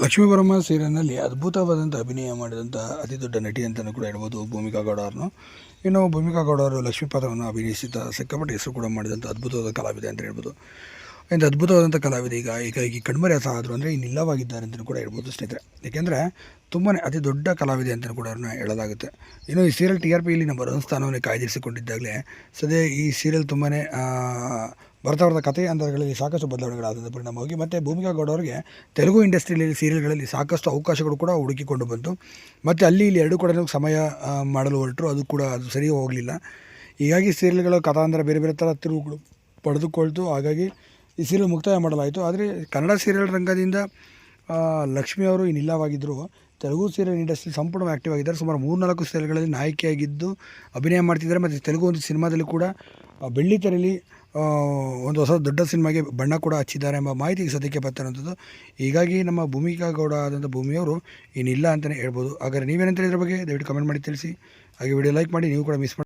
ಲಕ್ಷ್ಮೀ ಬರಮ್ಮ ಸೀರಿಯಲ್ನಲ್ಲಿ ಅದ್ಭುತವಾದಂಥ ಅಭಿನಯ ಮಾಡಿದಂಥ ಅತಿ ದೊಡ್ಡ ನಟಿ ಅಂತಲೂ ಕೂಡ ಹೇಳ್ಬೋದು ಭೂಮಿಕಾ ಗೌಡ ಅವ್ರನ್ನು. ಇನ್ನು ಭೂಮಿಕಾ ಗೌಡ ಅವರು ಲಕ್ಷ್ಮೀ ಪಾತ್ರವನ್ನು ಅಭಿನಯಿಸಿದ ಸಿಕ್ಕಾಪಟ್ಟೆ ಹೆಸರು ಕೂಡ ಮಾಡಿದಂಥ ಅದ್ಭುತವಾದ ಕಲಾವಿದೆ ಅಂತ ಹೇಳ್ಬೋದು. ಇಂಥ ಅದ್ಭುತವಾದಂಥ ಕಲಾವಿದೆ ಈಗ ಈಗ ಈಗ ಕಣ್ಮರೆ ಸಹ ಆದರು ಅಂದರೆ ಇನ್ನಿಲ್ಲವಾಗಿದ್ದಾರೆ ಅಂತಲೂ ಕೂಡ ಹೇಳ್ಬೋದು ಸ್ನೇಹಿತರೆ. ಏಕೆಂದರೆ ತುಂಬಾ ಅತಿ ದೊಡ್ಡ ಕಲಾವಿದೆ ಅಂತಲೂ ಕೂಡ ಅವ್ರನ್ನ ಹೇಳಲಾಗುತ್ತೆ. ಇನ್ನು ಈ ಸೀರಿಯಲ್ ಟಿ ಆರ್ ಪಿ ಇಲ್ಲಿ ನಂಬರ್ ಒಂದು ಸ್ಥಾನವನ್ನು ಕಾಯ್ದಿರಿಸಿಕೊಂಡಿದ್ದಾಗಲೇ ಸದ್ಯ ಈ ಸೀರಿಯಲ್ ತುಂಬಾ ಬರ್ತಾ ಬರ್ತಾ ಕಥೆ ಅಂತರಗಳಲ್ಲಿ ಸಾಕಷ್ಟು ಬದಲಾವಣೆಗಳಾದ ಪರಿಣಾಮವಾಗಿ ಮತ್ತು ಭೂಮಿಕಾ ಗೌಡ ಅವರಿಗೆ ತೆಲುಗು ಇಂಡಸ್ಟ್ರಿಯಲ್ಲಿ ಸೀರಿಯಲ್ಗಳಲ್ಲಿ ಸಾಕಷ್ಟು ಅವಕಾಶಗಳು ಕೂಡ ಹುಡುಕಿಕೊಂಡು ಬಂತು. ಮತ್ತು ಅಲ್ಲಿ ಇಲ್ಲಿ ಎರಡು ಕಡೆ ಸಮಯ ಮಾಡಲು ಹೊರಟರು. ಅದು ಕೂಡ ಅದು ಸರಿ ಹೋಗಲಿಲ್ಲ. ಹೀಗಾಗಿ ಸೀರಿಯಲ್ಗಳ ಕಥಾಂತರ ಬೇರೆ ಬೇರೆ ಥರ ತಿರುವುಗಳು ಪಡೆದುಕೊಳ್ತು. ಹಾಗಾಗಿ ಈ ಸೀರಿಯಲ್ ಮುಕ್ತಾಯ ಮಾಡಲಾಯಿತು. ಆದರೆ ಕನ್ನಡ ಸೀರಿಯಲ್ ರಂಗದಿಂದ ಲಕ್ಷ್ಮಿ ಅವರು ಇನ್ನಿಲ್ಲವಾಗಿದ್ದರು ತೆಲುಗು ಸೀರಿಯಲ್ ಇಂಡಸ್ಟ್ರಿ ಸಂಪೂರ್ಣ ಆ್ಯಕ್ಟಿವ್ ಆಗಿದ್ದಾರೆ. ಸುಮಾರು ಮೂರ್ನಾಲ್ಕು ಸೀರಿಯಲ್ಗಳಲ್ಲಿ ನಾಯಕಿಯಾಗಿದ್ದು, ಅಭಿನಯ ಮಾಡ್ತಿದ್ದಾರೆ. ಮತ್ತು ತೆಲುಗು ಒಂದು ಸಿನಿಮಾದಲ್ಲಿ ಕೂಡ ಆ, ಬೆಳ್ಳಿ ತೆರೆಯಲ್ಲಿ ಒಂದು ಹೊಸ ದೊಡ್ಡ ಸಿನಿಮಾಗೆ ಬಣ್ಣ ಕೂಡ ಹಚ್ಚಿದ್ದಾರೆ ಎಂಬ ಮಾಹಿತಿ ಸದ್ಯಕ್ಕೆ ಬರ್ತಾರಂಥದ್ದು ಹೀಗಾಗಿ ನಮ್ಮ ಭೂಮಿಕಾ ಗೌಡ ಆದಂಥ ಭೂಮಿಯವರು ಏನಿಲ್ಲ ಅಂತಲೇ ಹೇಳ್ಬೋದು. ಹಾಗಾದರೆ ನೀವೇನಂತ ಇದ್ರ ಬಗ್ಗೆ? ದಯವಿಟ್ಟು ಕಮೆಂಟ್ ಮಾಡಿ ತಿಳಿಸಿ. ಹಾಗೆ ವಿಡಿಯೋ ಲೈಕ್ ಮಾಡಿ ನೀವು ಕೂಡ ಮಿಸ್ ಮಾಡಿ.